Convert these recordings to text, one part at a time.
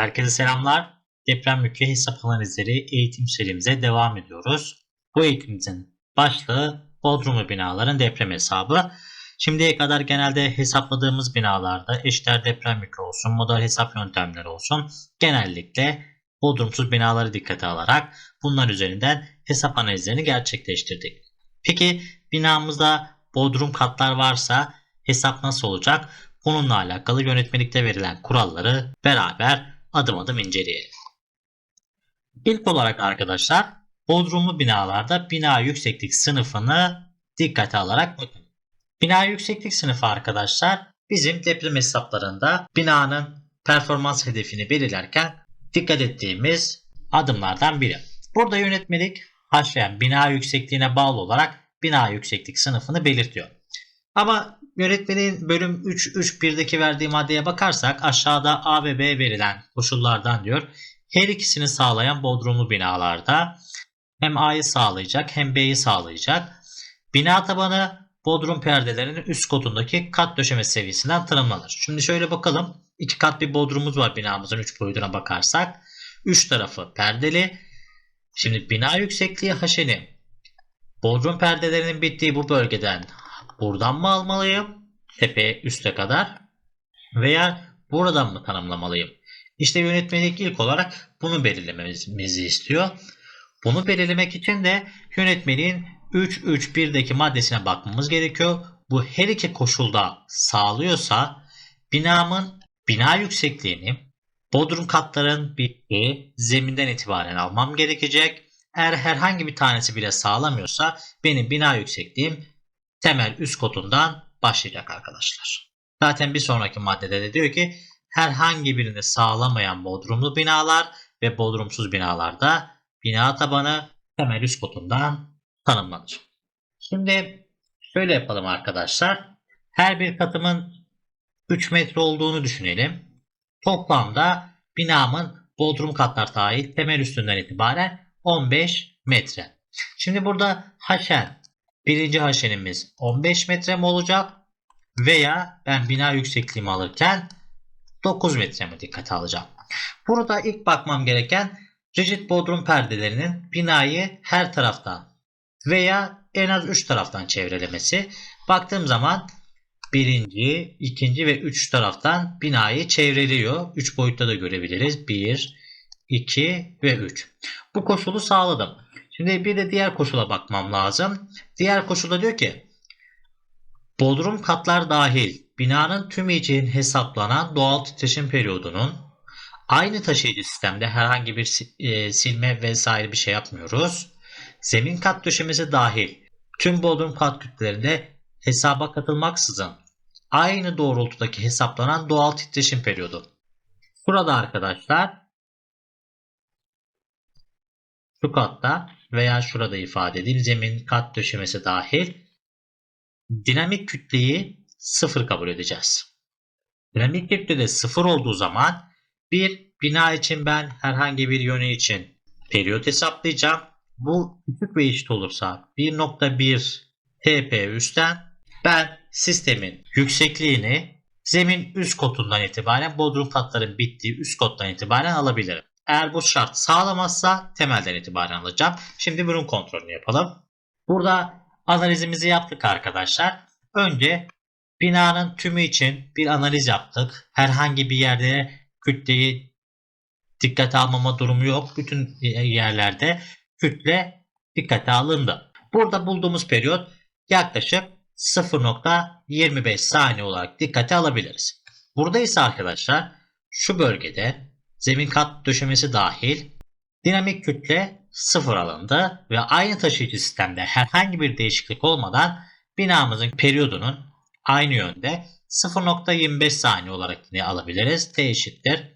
Herkese selamlar. Deprem yükü hesap analizleri eğitim serimize devam ediyoruz. Bu eğitimimizin başlığı Bodrumlu binaların deprem hesabı. Şimdiye kadar genelde hesapladığımız binalarda eşler deprem yükü olsun, model hesap yöntemleri olsun genellikle bodrumsuz binaları dikkate alarak bunlar üzerinden hesap analizlerini gerçekleştirdik. Peki binamızda bodrum katlar varsa hesap nasıl olacak? Bununla alakalı yönetmelikte verilen kuralları beraber adım adım inceleyelim. İlk olarak arkadaşlar bodrumlu binalarda bina yükseklik sınıfını dikkate alarak bakın. Bina yükseklik sınıfı arkadaşlar bizim deprem hesaplarında binanın performans hedefini belirlerken dikkat ettiğimiz adımlardan biri. Burada yönetmelik haşlayan bina yüksekliğine bağlı olarak bina yükseklik sınıfını belirtiyor. Ama yönetmenin bölüm 3.3.1'deki verdiği maddeye bakarsak aşağıda A ve B verilen koşullardan diyor. Her ikisini sağlayan bodrumlu binalarda hem A'yı sağlayacak hem B'yi sağlayacak. Bina tabanı bodrum perdelerinin üst kotundaki kat döşeme seviyesinden tanımlanır. Şimdi şöyle bakalım. İki kat bir bodrumumuz var binamızın 3 boyutuna bakarsak. Üç tarafı perdeli. Şimdi bina yüksekliği haşeni. Bodrum perdelerinin bittiği bu bölgeden buradan mı almalıyım? Tepeye üste kadar. Veya buradan mı tanımlamalıyım? İşte yönetmelik ilk olarak bunu belirlememizi istiyor. Bunu belirlemek için de yönetmeliğin 3.3.1'deki maddesine bakmamız gerekiyor. Bu her iki koşulda sağlıyorsa binamın bina yüksekliğini bodrum katların bittiği zeminden itibaren almam gerekecek. Eğer herhangi bir tanesi bile sağlamıyorsa benim bina yüksekliğim temel üst kotundan başlayacak arkadaşlar. Zaten bir sonraki maddede de diyor ki herhangi birini sağlamayan bodrumlu binalar ve bodrumsuz binalarda bina tabanı temel üst kotundan tanımlanır. Şimdi şöyle yapalım arkadaşlar. Her bir katımın 3 metre olduğunu düşünelim. Toplamda binamın bodrum katlar dahil temel üstünden itibaren 15 metre. Şimdi burada haşen birinci haşenimiz 15 metre mi olacak? Veya ben bina yüksekliğimi alırken 9 metre mi dikkate alacağım? Burada ilk bakmam gereken rigid bodrum perdelerinin binayı her taraftan veya en az 3 taraftan çevrelemesi. Baktığım zaman birinci, ikinci ve üç taraftan binayı çevreliyor. Üç boyutta da görebiliriz. 1, 2 ve 3. Bu koşulu sağladım. Şimdi bir de diğer koşula bakmam lazım. Diğer koşulda diyor ki Bodrum katlar dahil binanın tümü için hesaplanan doğal titreşim periyodunun aynı taşıyıcı sistemde herhangi bir e, silme vesaire bir şey yapmıyoruz. Zemin kat döşemesi dahil tüm bodrum kat kütlelerinde hesaba katılmaksızın aynı doğrultudaki hesaplanan doğal titreşim periyodu. Burada arkadaşlar şu katta veya şurada ifade edeyim zemin kat döşemesi dahil dinamik kütleyi sıfır kabul edeceğiz. Dinamik kütlede sıfır olduğu zaman bir bina için ben herhangi bir yönü için periyot hesaplayacağım. Bu küçük ve eşit olursa 1.1 TP üstten ben sistemin yüksekliğini zemin üst kotundan itibaren bodrum katların bittiği üst kottan itibaren alabilirim. Eğer bu şart sağlamazsa temelden itibaren alacağım. Şimdi bunun kontrolünü yapalım. Burada analizimizi yaptık arkadaşlar. Önce binanın tümü için bir analiz yaptık. Herhangi bir yerde kütleyi dikkate almama durumu yok. Bütün yerlerde kütle dikkate alındı. Burada bulduğumuz periyot yaklaşık 0.25 saniye olarak dikkate alabiliriz. Burada ise arkadaşlar şu bölgede zemin kat döşemesi dahil dinamik kütle sıfır alındı ve aynı taşıyıcı sistemde herhangi bir değişiklik olmadan binamızın periyodunun aynı yönde 0.25 saniye olarak yine alabiliriz. T eşittir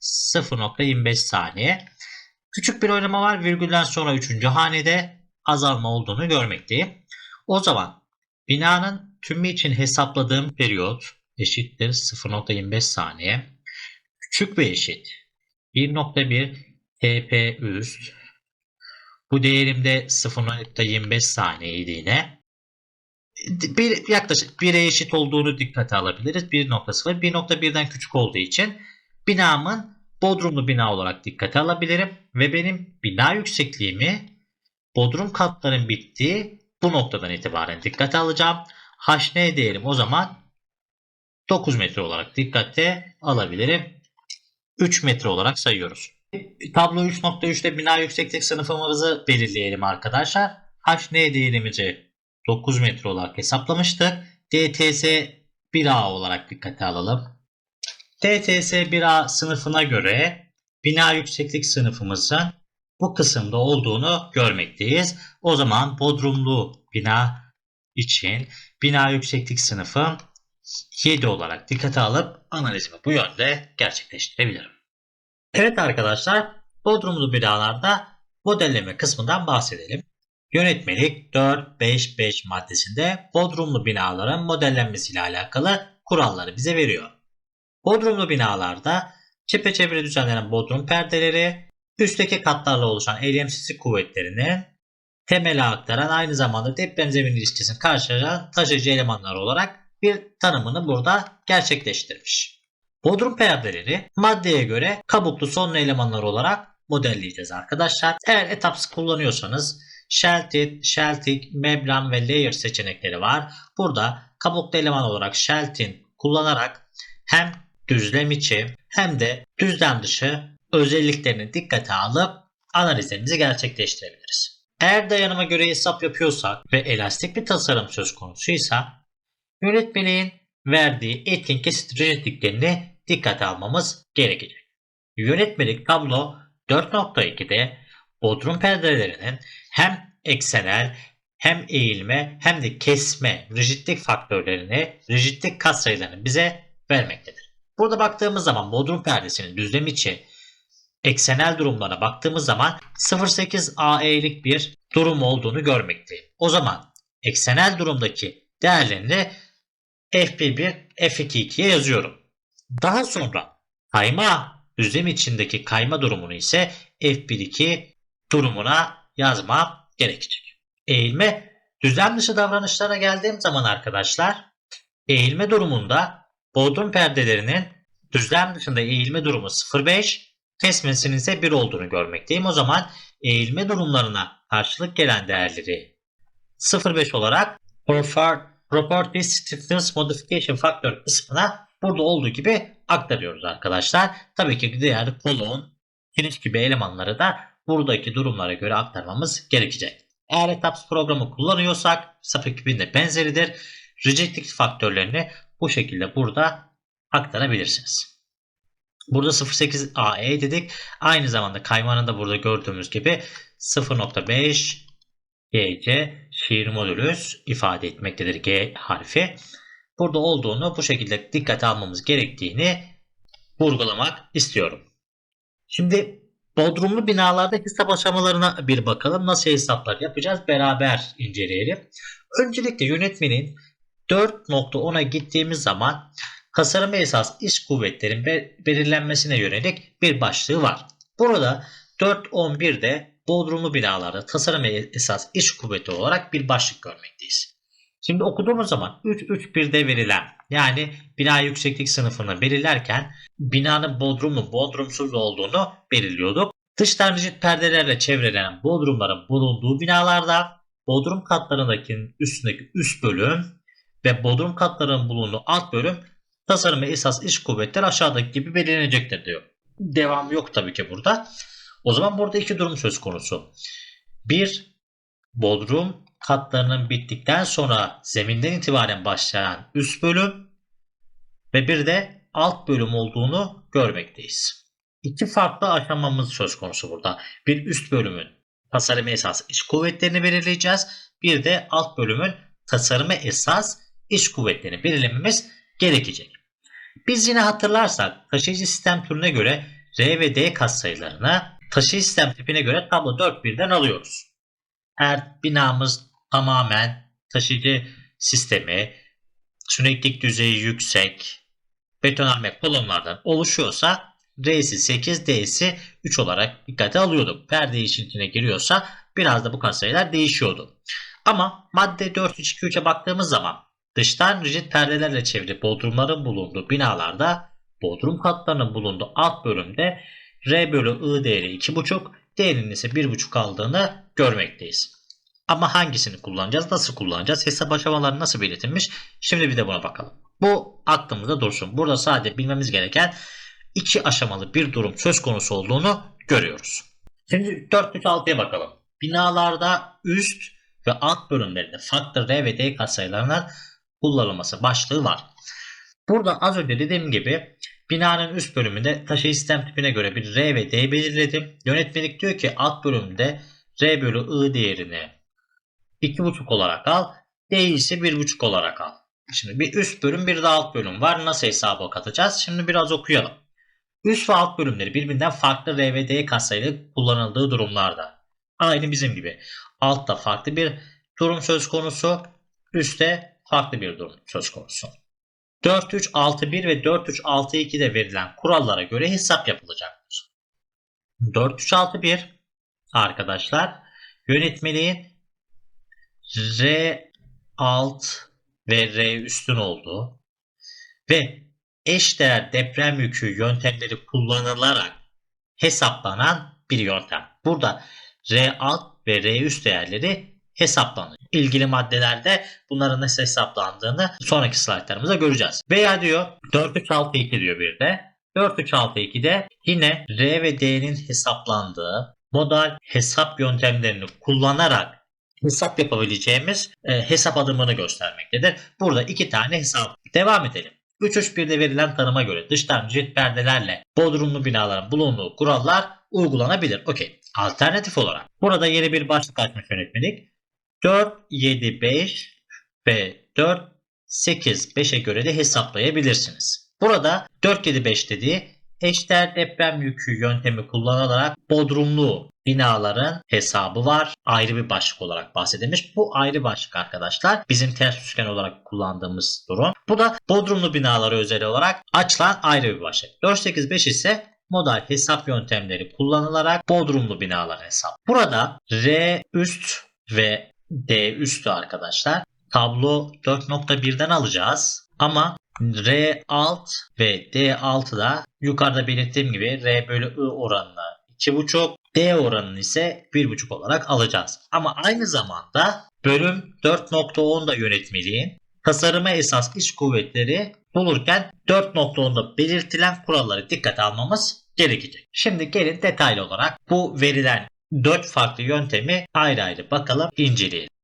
0.25 saniye. Küçük bir oynama var. Virgülden sonra 3. hanede azalma olduğunu görmekteyim. O zaman binanın tümü için hesapladığım periyot eşittir 0.25 saniye. Küçük ve eşit 1.1 TP üst. Bu değerimde 0.25 saniyeydi yine. Bir, yaklaşık 1'e eşit olduğunu dikkate alabiliriz. 1.0 1.1'den küçük olduğu için binamın bodrumlu bina olarak dikkate alabilirim ve benim bina yüksekliğimi bodrum katların bittiği bu noktadan itibaren dikkate alacağım. HN diyelim o zaman 9 metre olarak dikkate alabilirim. 3 metre olarak sayıyoruz. Tablo 3.3'te bina yükseklik sınıfımızı belirleyelim arkadaşlar. HN değerimizi 9 metre olarak hesaplamıştık. DTS 1A olarak dikkate alalım. DTS 1A sınıfına göre bina yükseklik sınıfımızın bu kısımda olduğunu görmekteyiz. O zaman bodrumlu bina için bina yükseklik sınıfı 7 olarak dikkate alıp analizimi bu yönde gerçekleştirebilirim. Evet arkadaşlar bodrumlu binalarda modelleme kısmından bahsedelim. Yönetmelik 4.5.5 maddesinde bodrumlu binaların modellenmesiyle alakalı kuralları bize veriyor. Bodrumlu binalarda çepeçevre düzenlenen bodrum perdeleri üstteki katlarla oluşan eylemsizlik kuvvetlerinin temele aktaran aynı zamanda deprem zemin ilişkisini karşılayan taşıyıcı elemanlar olarak bir tanımını burada gerçekleştirmiş. Bodrum perdeleri maddeye göre kabuklu sonlu elemanlar olarak modelleyeceğiz arkadaşlar. Eğer etaps kullanıyorsanız Shelted, Sheltic, Membran ve Layer seçenekleri var. Burada kabuklu eleman olarak Sheltin kullanarak hem düzlem içi hem de düzlem dışı özelliklerini dikkate alıp analizlerimizi gerçekleştirebiliriz. Eğer dayanıma göre hesap yapıyorsak ve elastik bir tasarım söz konusuysa yönetmeliğin verdiği etkin kesit rigidliklerini dikkate almamız gerekecek. Yönetmelik tablo 4.2'de bodrum perdelerinin hem eksenel hem eğilme hem de kesme rigidlik faktörlerini, rigidlik katsayılarını bize vermektedir. Burada baktığımız zaman bodrum perdesinin düzlem içi eksenel durumlara baktığımız zaman 0.8 AE'lik bir durum olduğunu görmekteyim. O zaman eksenel durumdaki değerlerini FP1, F2'ye yazıyorum. Daha sonra kayma düzlem içindeki kayma durumunu ise F1-2 durumuna yazmam gerekecek. Eğilme düzlem dışı davranışlara geldiğim zaman arkadaşlar eğilme durumunda bodrum perdelerinin düzlem dışında eğilme durumu 0.5 kesmesinin ise 1 olduğunu görmekteyim. O zaman eğilme durumlarına karşılık gelen değerleri 0.5 olarak preferred Property Stiffness Modification Factor kısmına burada olduğu gibi aktarıyoruz arkadaşlar. Tabii ki diğer kolon, kiriş gibi elemanları da buradaki durumlara göre aktarmamız gerekecek. Eğer Etaps programı kullanıyorsak SAP ekibinde benzeridir. Rigidlik faktörlerini bu şekilde burada aktarabilirsiniz. Burada 0.8 AE dedik. Aynı zamanda kaymanın da burada gördüğümüz gibi 0.5 GC şiir modülüs ifade etmektedir G harfi. Burada olduğunu bu şekilde dikkate almamız gerektiğini vurgulamak istiyorum. Şimdi bodrumlu binalarda hesap aşamalarına bir bakalım. Nasıl hesaplar yapacağız beraber inceleyelim. Öncelikle yönetmenin 4.10'a gittiğimiz zaman tasarıma esas iş kuvvetlerin belirlenmesine yönelik bir başlığı var. Burada 4.11'de bodrumlu binalarda tasarım esas iş kuvveti olarak bir başlık görmekteyiz. Şimdi okuduğumuz zaman 3.3.1'de verilen yani bina yükseklik sınıfını belirlerken binanın bodrumlu bodrumsuz olduğunu belirliyorduk. Dıştan rigid perdelerle çevrelenen bodrumların bulunduğu binalarda bodrum katlarındaki üstündeki üst bölüm ve bodrum katlarının bulunduğu alt bölüm tasarım esas iş kuvvetler aşağıdaki gibi belirlenecektir diyor. Devam yok tabii ki burada. O zaman burada iki durum söz konusu. Bir, bodrum katlarının bittikten sonra zeminden itibaren başlayan üst bölüm ve bir de alt bölüm olduğunu görmekteyiz. İki farklı aşamamız söz konusu burada. Bir üst bölümün tasarımı esas iş kuvvetlerini belirleyeceğiz. Bir de alt bölümün tasarımı esas iş kuvvetlerini belirlememiz gerekecek. Biz yine hatırlarsak taşıyıcı sistem türüne göre R ve D katsayılarını taşıyıcı sistem tipine göre tablo 4.1'den alıyoruz. Eğer binamız tamamen taşıyıcı sistemi, süreklilik düzeyi yüksek, betonarme kolonlardan oluşuyorsa R'si 8, D'si 3 olarak dikkate alıyorduk. Perde işin içine giriyorsa biraz da bu katsayılar değişiyordu. Ama madde 4.3.2.3'e baktığımız zaman dıştan rigid perdelerle çevrili bodrumların bulunduğu binalarda bodrum katlarının bulunduğu alt bölümde R bölü I değeri 2,5, D'nin ise 1,5 aldığını görmekteyiz. Ama hangisini kullanacağız, nasıl kullanacağız, hesap aşamaları nasıl belirtilmiş? Şimdi bir de buna bakalım. Bu aklımızda dursun. Burada sadece bilmemiz gereken iki aşamalı bir durum söz konusu olduğunu görüyoruz. Şimdi 436'ya bakalım. Binalarda üst ve alt bölümlerinde farklı R ve D katsayılarının kullanılması başlığı var. Burada az önce dediğim gibi binanın üst bölümünde taşıyıcı sistem tipine göre bir R ve D belirledim. Yönetmelik diyor ki alt bölümde R bölü I değerini 2,5 olarak al. D'yi ise 1,5 olarak al. Şimdi bir üst bölüm bir de alt bölüm var. Nasıl hesaba katacağız? Şimdi biraz okuyalım. Üst ve alt bölümleri birbirinden farklı R ve D katsayılı kullanıldığı durumlarda. Aynı bizim gibi. Altta farklı bir durum söz konusu. Üstte farklı bir durum söz konusu. 4361 ve 4362'de verilen kurallara göre hesap yapılacaktır. 4361 arkadaşlar yönetmeliğin R alt ve R üstün olduğu ve eşdeğer deprem yükü yöntemleri kullanılarak hesaplanan bir yöntem. Burada R alt ve R üst değerleri hesaplanıyor. İlgili maddelerde bunların nasıl hesaplandığını sonraki slaytlarımızda göreceğiz. Veya diyor 4362 diyor bir de. 4362'de yine R ve D'nin hesaplandığı modal hesap yöntemlerini kullanarak hesap yapabileceğimiz e, hesap adımını göstermektedir. Burada iki tane hesap. Devam edelim. 331'de verilen tanıma göre dıştan cilt perdelerle bodrumlu binaların bulunduğu kurallar uygulanabilir. Okey. Alternatif olarak burada yeni bir başlık açmış yönetmelik. 4, 7, 5 ve 4, 8, 5'e göre de hesaplayabilirsiniz. Burada 4, 7, 5 dediği eşdeğer deprem yükü yöntemi kullanılarak bodrumlu binaların hesabı var. Ayrı bir başlık olarak bahsedilmiş. Bu ayrı başlık arkadaşlar. Bizim ters üçgen olarak kullandığımız durum. Bu da bodrumlu binalara özel olarak açılan ayrı bir başlık. 485 ise modal hesap yöntemleri kullanılarak bodrumlu binalar hesap. Burada R üst ve D üstü arkadaşlar. Tablo 4.1'den alacağız. Ama R alt ve D altıda yukarıda belirttiğim gibi R bölü I oranını 2,5 D oranını ise 1,5 olarak alacağız. Ama aynı zamanda bölüm 4.10'da yönetmeliğin tasarıma esas iş kuvvetleri bulurken 4.10'da belirtilen kuralları dikkate almamız gerekecek. Şimdi gelin detaylı olarak bu verilen 4 farklı yöntemi ayrı ayrı bakalım, inceleyelim.